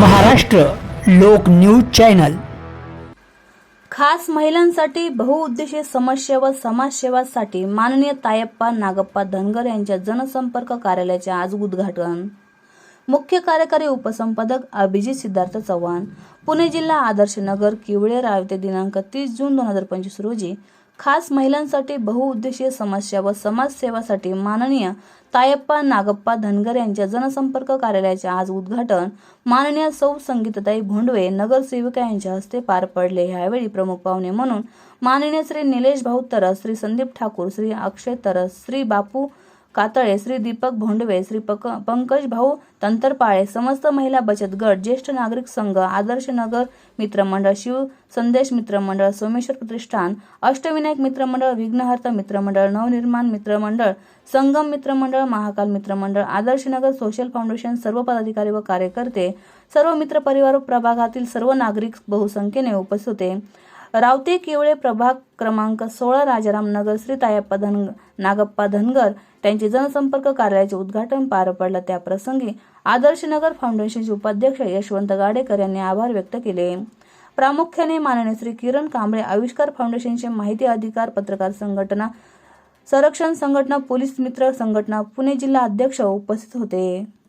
महाराष्ट्र लोक news channel. खास महिलांसाठी बहुउद्देशीय समाजसेवा समाजसेवासाठी माननीय तायप्पा नागप्पा धनगर यांच्या जनसंपर्क कार्यालयाचे आज उद्घाटन. मुख्य कार्यकारी उपसंपादक अभिजित सिद्धार्थ चव्हाण पुणे जिल्हा आदर्श नगर किवळे रावते दिनांक तीस जून दोन हजार पंचवीस रोजी खास महिलांसाठी बहुउद्देशीय समस्या व समाजसेवासाठी माननीय तायप्पा नागप्पा धनगर यांच्या जनसंपर्क कार्यालयाचे आज उद्घाटन माननीय सौ संगीतताई भोंडवे नगरसेविका यांच्या हस्ते पार पडले. यावेळी प्रमुख पाहुणे म्हणून माननीय श्री निलेश भाऊ तरस श्री संदीप ठाकूर श्री अक्षय तरस श्री बापू कातळे श्री दीपक भोंडवे श्री पक पंकज भाऊ तंतरपाळे समस्त महिला बचत गट ज्येष्ठ नागरिक संघ आदर्श नगर मित्रमंडळ शिव संदेश मित्रमंडळ सोमेश्वर प्रतिष्ठान अष्टविनायक मित्रमंडळ विघ्नहर्ता मित्रमंडळ नवनिर्माण मित्रमंडळ संगम मित्रमंडळ महाकाल मित्रमंडळ आदर्श नगर सोशल फाउंडेशन सर्व पदाधिकारी व कार्यकर्ते सर्व मित्र परिवार प्रभागातील सर्व नागरिक बहुसंख्येने उपस्थित होते. रावते केवळे प्रभाग क्रमांक सोळा राजाराम नगर श्री तायप्पा धन नागप्पा धनगर त्यांचे जनसंपर्क कार्यालयाचे उद्घाटन पार पडलं. त्याप्रसंगी आदर्श नगर फाउंडेशनचे उपाध्यक्ष यशवंत गाडेकर यांनी आभार व्यक्त केले. प्रामुख्याने माननीय श्री किरण कांबळे आविष्कार फाउंडेशनचे माहिती अधिकार पत्रकार संघटना संरक्षण संघटना पोलीस मित्र संघटना पुणे जिल्हा अध्यक्ष उपस्थित होते.